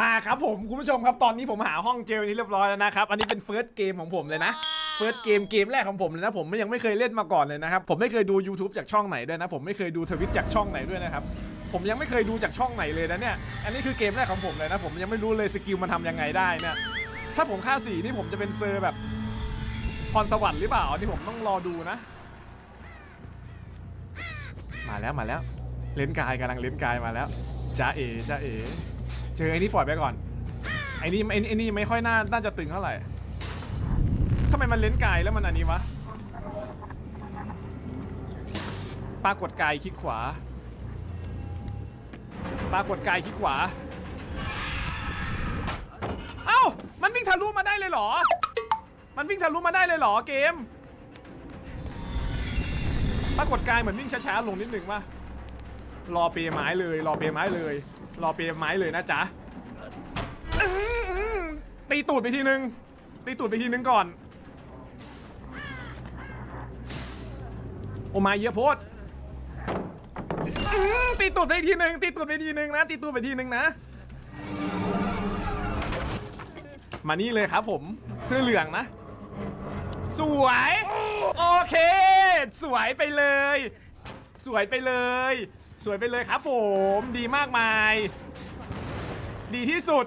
มาครับผมคุณผู้ชมครับตอนนี้ผมหาห้องเจลนี้เรียบร้อยแล้วนะครับอันนี้เป็นเฟิร์สเกมของผมเลยนะเฟิร์สเกมเกมแรกของผมเลยนะผมยังไม่เคยเล่นมาก่อนเลยนะครับผมไม่เคยดู YouTube จากช่องไหนด้วยนะ ผมไม่เคยดูทวิตจากช่องไหนด้วยนะครับผมยังไม่เคยดูจากช่องไหนเลยนะเนี่ยอันนี้คือเกมแรกของผมเลยนะ ผมยังไม่รู้เลยสกิลมันทำยังไงได้เนี่ยถ้าผมค่าสีนี่ผมจะเป็นเซอร์แบบพรสวรรค์หรือเปล่านี่ผมต้องรอดูนะ มาแล้วมาแล้ว เลนกายกำลังเลนกายมาแล้วจ้าเอจ้าเอ เจอไอ้นี่ปล่อยไปก่อน ไอ้นี่ไอ้นี่ไอ้นี่ไม่ค่อยน่าน่าจะตึงเท่าไหร่ทำไมมันเลนกายแล้วมันอันนี้วะ ปรากฏกายคลิกขวา ปรากฏกายคลิกขวา เอ้า มันวิ่งทะลุมาได้เลยเหรอ มันวิ่งทะลุมาได้เลยเหรอเกม ปรากฏกายเหมือนวิ่งช้าๆลงนิดหนึ่งว่ะรอเปย์ไม้เลย รอเปย์ไม้เลย รอเปย์ไม้เลยนะจ๊ะอื้อหือตีตูดไปทีนึง ตีตูดไปทีนึงก่อน โอมาเยอะโพดอื้อตีตูดไปทีนึง ตีตูดไปทีนึงนะ ตีตูดไปทีนึงนะ มานี่เลยครับผม เสื้อเหลืองนะ สวย โอเค สวยไปเลย สวยไปเลย สวยไปเลยครับผมดีมากมาย ดีที่สุด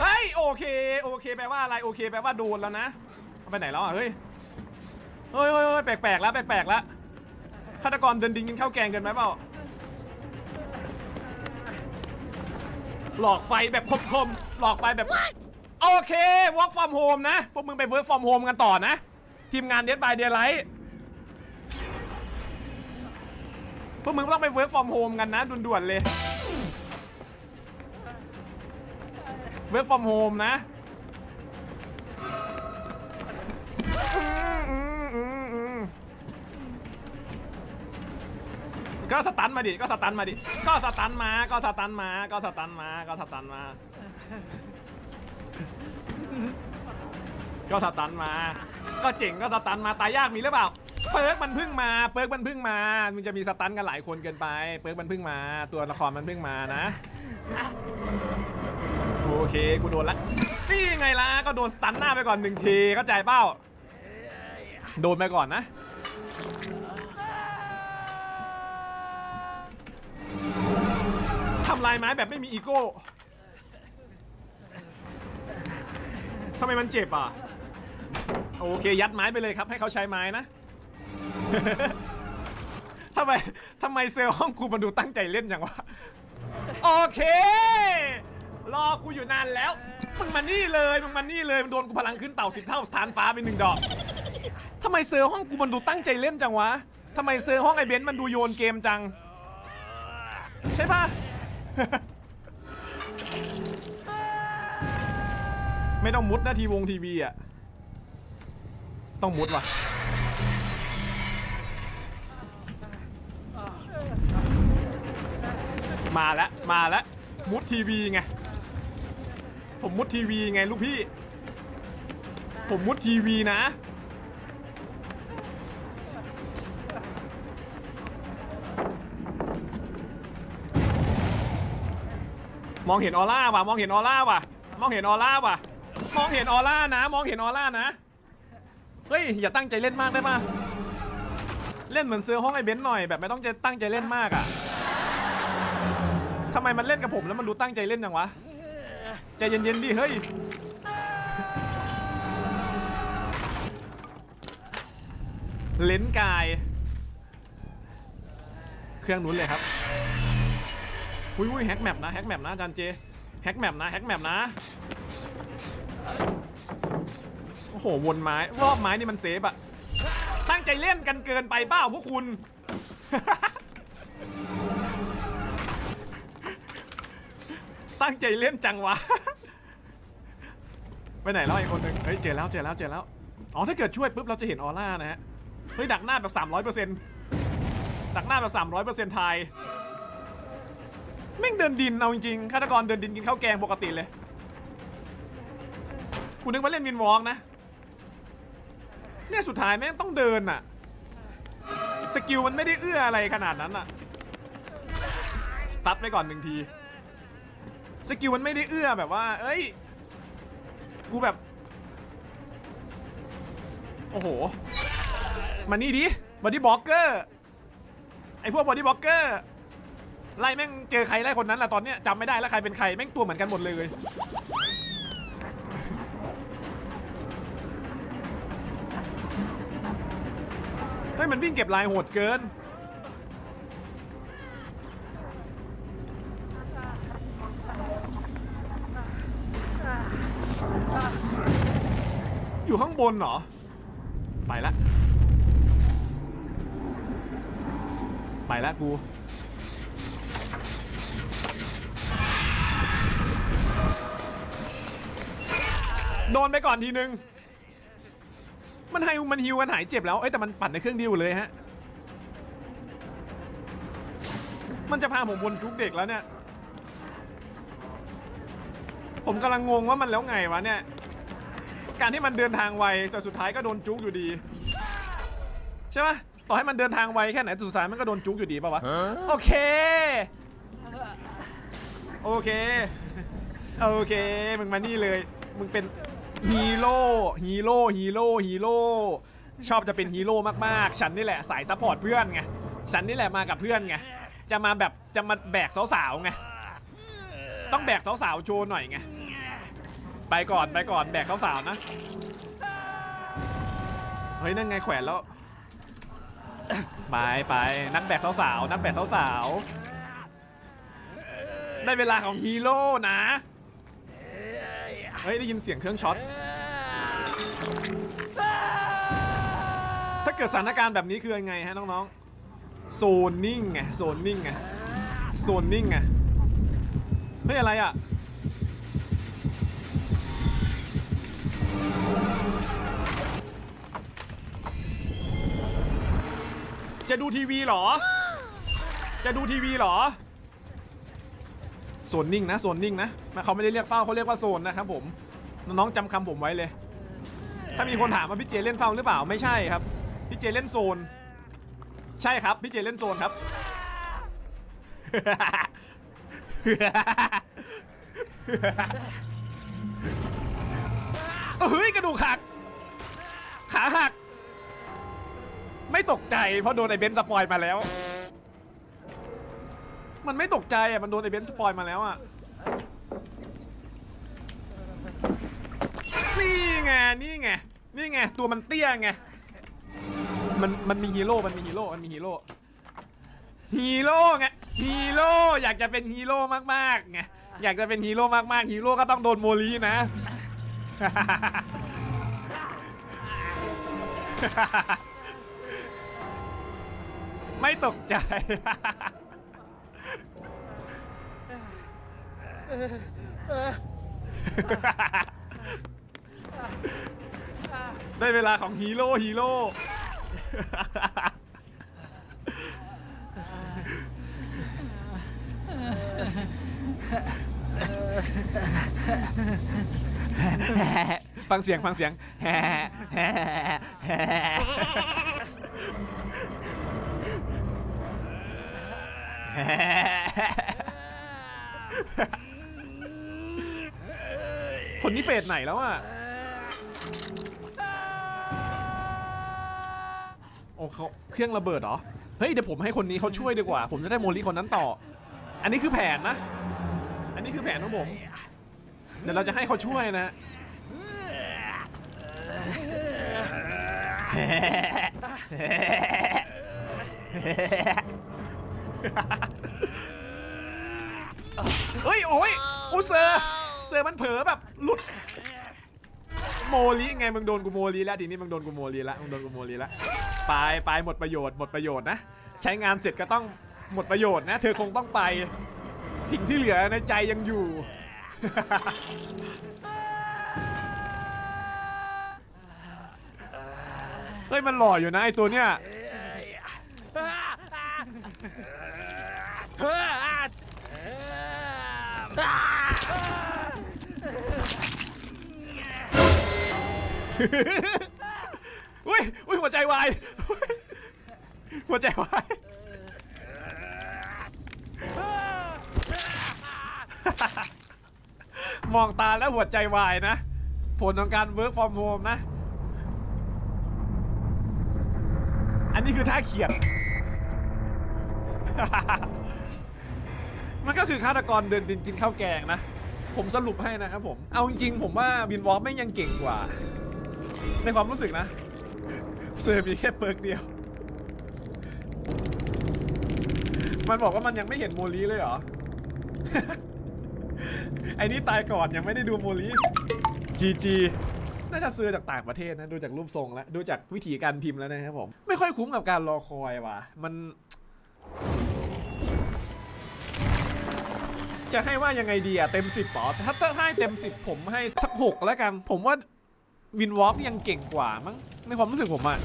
เฮ้ย โอเค โอเค แปลว่าอะไร โอเค แปลว่าโดนแล้วนะเอาไปไหนแล้วอะ เฮ้ย เฮ้ยเฮ้ยแปลกๆแล้ว แปลกๆแล้วฆาตกรเดินดินกินข้าวแกงเกินไหมเปล่า หลอกไฟแบบคมๆ หลอกไฟแบบ โอเค work from home นะ พวกมึงไป work from home กันต่อนะ ทีมงาน Dead by Daylight พวกมึงต้องไป work from home กันนะด่วนๆเลย work from home นะอืมอืมอืมอืมก็สตันมาดิ ก็สตันมาดิ ก็สตันมา ก็สตันมา ก็สตันมา ก็สตันมา ก็สตันมา ก็เจ๋งก็สตันมาตายยากมีหรือเปล่า เปิร์กมันเพิ่งมา เปิร์กมันเพิ่งมา มันจะมีสตันกันหลายคนเกินไป เปิร์กมันเพิ่งมา ตัวละครมันเพิ่งมานะ โอเคกูโดนละนี่ไงล่ะก็โดนสตันหน้าไปก่อนหนึ่งทีเข้าใจเป้าโดนไปก่อนนะทำลายไม้แบบไม่มีอีโก้ทำไมมันเจ็บอะ โอเค ยัดไม้ไปเลยครับ ให้เขาใช้ไม้นะ ทำไมทำไมเซลล์ห้องกูมันดูตั้งใจเล่นอย่างวะ โอเค รอกูอยู่นานแล้ว มึงมานี่เลย มึงมานี่เลย มันโดนกูพลังขึ้นเต่าสิบเท่าสถานฟ้าไปหนึ่งดอกทำไมเซลล์ห้องกูมันดูตั้งใจเล่นจังวะทำไมเซลล์ห้องไอเบนซ์มันดูโยนเกมจัง ใช่ปะไม่ต้องมุดนะทีวงทีวีอะ ต้องมุดว่ะมาแล้วมาแล้วมุดทีวีไงผมมุดทีวีไงลูกพี่ ผมมุดทีวีนะ มองเห็นออร่าว่ะมองเห็นออร่าว่ะมองเห็นออร่าว่ะมองเห็นออร่านะ มองเห็นออร่านะ เฮ้ย อย่าตั้งใจเล่นมากได้ปะเล่นเหมือนเซอร์ห้องไอเบนซ์หน่อยแบบไม่ต้องจะตั้งใจเล่นมากอะทำไมมันเล่นกับผมแล้วมันดูตั้งใจเล่นจังวะใจเย็นๆดิเฮ้ยเลนกาย เครื่องนู้นเลยครับอุ้ยอุ้ยแฮกแมปนะแฮกแมปนะจารย์เจแฮกแมปนะแฮกแมปนะ โหวนไม้รอบไม้นี่มันเซฟอะตั้งใจเล่นกันเกินไปเปล่าพวกคุณ ตั้งใจเล่นจังวะ ไปไหนแล้วไอ้คนหนึ่งเฮ้ยเจอแล้วเจอแล้วเจอแล้ว อ๋อถ้าเกิดช่วยปุ๊บเราจะเห็นออร่านะฮะ เฮ้ยดักหน้าแบบ 300%ดักหน้าแบบ 300%ไทยแม่งเดินดินเอาจริงๆฆาตกรเดินดินกินข้าวแกงปกติเลยกูนึกว่าเล่นวินวอล์กนะ เนี่ยสุดท้ายแม่งต้องเดินอะสกิลมันไม่ได้เอื้ออะไรขนาดนั้นอะตัดไปก่อนหนึ่งที สกิลมันไม่ได้เอื้อแบบว่า เอ้ย กูแบบ โอ้โห มานี่ดิบอดี้บล็อกเกอร์ ไอพวกบอดี้บล็อกเกอร์ ไล่แม่งเจอใครไล่คนนั้นละตอนเนี้ยจำไม่ได้แล้วใครเป็นใคร แม่งตัวเหมือนกันหมดเลย เฮ้ยมันวิ่งเก็บลายโหดเกิน อยู่ข้างบนเหรอ ไปละ ไปละกูโดนไปก่อนทีนึง มันให้มันฮิวมันหายเจ็บแล้วเอ้ยแต่มันปั่นในเครื่องเดียวเลยฮะ มันจะพาผมวนจุกเด็กแล้วเนี่ย ผมกำลังงงว่ามันแล้วไงวะเนี่ย การที่มันเดินทางไวแต่สุดท้ายก็โดนจุกอยู่ดี ใช่ไหมต่อให้มันเดินทางไวแค่ไหนแต่สุดท้ายมันก็โดนจุกอยู่ดีป่าวะ โอเค โอเค โอเค มึงมานี่เลย มึงเป็น ฮีโร่ฮีโร่ฮีโร่ฮีโร่ชอบจะเป็นฮีโร่มากๆ ฉันนี่แหละสายซัพพอร์ตเพื่อนไงฉันนี่แหละมากับเพื่อนไงจะมาแบบจะมาแบกสาวๆไงต้องแบกสาวๆโชว์หน่อยไงไปก่อนไปก่อนแบกสาวๆนะเฮ้ยนั่นไงแขวนแล้วไปไปนักแบกสาวๆนักแบกสาวๆได้เวลาของฮีโร่นะ เฮ้ยได้ยินเสียงเครื่องช็อต ถ้าเกิดสถานการณ์แบบนี้คือยังไงฮะน้องๆ โซนนิ่งไง โซนนิ่งไง โซนนิ่งไง เฮ้ยอะไรอะ จะดูทีวีเหรอ จะดูทีวีเหรอ โซนนิ่งนะโซนนิ่งนะเขาไม่ได้เรียกเฝ้าเขาเรียกว่าโซนนะครับผมน้องๆจำคำผมไว้เลย ถ้ามีคนถามว่าพี่เจเล่นเฝ้าหรือเปล่าไม่ใช่ครับพี่เจเล่นโซน ใช่ครับพี่เจเล่นโซนครับเฮ้ยกระดูกหักขาหัก ไม่ตกใจเพราะโดนไอ้เบนซ์สปอยมาแล้ว มันไม่ตกใจอะ มันโดนไอเบนซ์สปอยมาแล้วอะ นี่ไง นี่ไง นี่ไง ตัวมันเตี้ยไง มัน มันมีฮีโร่ มันมีฮีโร่ มันมีฮีโร่ ฮีโร่ไง ฮีโร่ อยากจะเป็นฮีโร่มากๆไง อยากจะเป็นฮีโร่มากๆ ฮีโร่ก็ต้องโดนโมลีนะ ไม่ตกใจ ได้เวลาของฮีโร่ฮีโร่ ฟังเสียงฟังเสียง คนนี้เฟสไหนแล้วอะโอ้เขาเครื่องระเบิดเหรอ เฮ้ยเดี๋ยวผมให้คนนี้เขาช่วยดีกว่า ผมจะได้โมลีคนนั้นต่อ อันนี้คือแผนนะ อันนี้คือแผนของผม เดี๋ยวเราจะให้เขาช่วยนะเฮ้ย โอ้ยอ้เซอร์ ซอร์มันเผลอแบบหลุดโมลีไงมึงโดนกูโมลีแล้วทีนี้มึงโดนกูโมลีแล้วมึงโดนกูโมลีแล้วไปไปหมดประโยชน์หมดประโยชน์นะ ใช้งานเสร็จก็ต้องหมดประโยชน์นะ เธอคงต้องไป สิ่งที่เหลือในใจยังอยู่เฮ้ยมันหล่ออยู่นะไอตัวเนี้ยอุ้ วุ้ยอุ้ยหัวใจวายหัวใจวายมองตาแล้วหัวใจวายนะ ผลของการ work from home นะ อันนี้คือท่าเขียด มันก็คือฆาตกรเดินดินกินข้าวแกงนะ ผมสรุปให้นะครับผม เอาจริงๆผมว่าบินวอล์ไม่งยังเก่งกว่า ในความรู้สึกนะเซอร์มีแค่เปิร์กเดียว มันบอกว่ามันยังไม่เห็นโมลีเลยเหรอ ไอ้นี่ตายก่อนยังไม่ได้ดูโมลีจีจีน่าจะซื้อจากต่างประเทศนะ ดูจากรูปทรงแล้ว ดูจากวิธีการพิมพ์แล้วนะครับผม ไม่ค่อยคุ้มกับการรอคอยว่ะ มัน จะให้ว่ายังไงดีอะเต็มสิบปอถ้าถ้าให้เต็มสิบผมให้สักหกแล้วกัน ผมว่า วินวอล์กยังเก่งกว่ามั้งในความรู้สึกผมอะ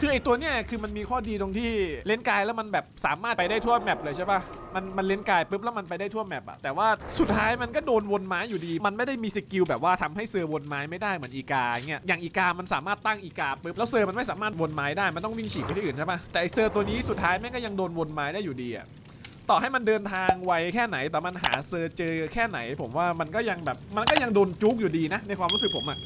คือไอตัวเนี้ยคือมันมีข้อดีตรงที่เล่นกายแล้วมันแบบสามารถไปได้ทั่วแมปเลยใช่ปะมันมันเล่นกายปุ๊บแล้วมันไปได้ทั่วแมปอะแต่ว่าสุดท้ายมันก็โดนวนไม้อยู่ดี มันไม่ได้มีสกิลแบบว่าทำให้เซอร์วนไม้ไม่ได้เหมือนอีกาเงี้ยอย่างอีกามันสามารถตั้งอีกาปุ๊บแล้วเซอร์มันไม่สามารถวนไม้ได้มันต้องวิ่งฉีกไปที่อื่นใช่ปะแต่ไอเซอร์ตัวนี้สุดท้ายแม่งก็ยังโดนวนไม้ได้อยู่ดีอะต่อให้มันเดินทางไวแค่ไหนแต่มันหาเซอร์เจอแค่ไหน ผมว่ามันก็ยังแบบมันก็ยังโดนจุกอยู่ดีนะในความรู้สึกผมอะ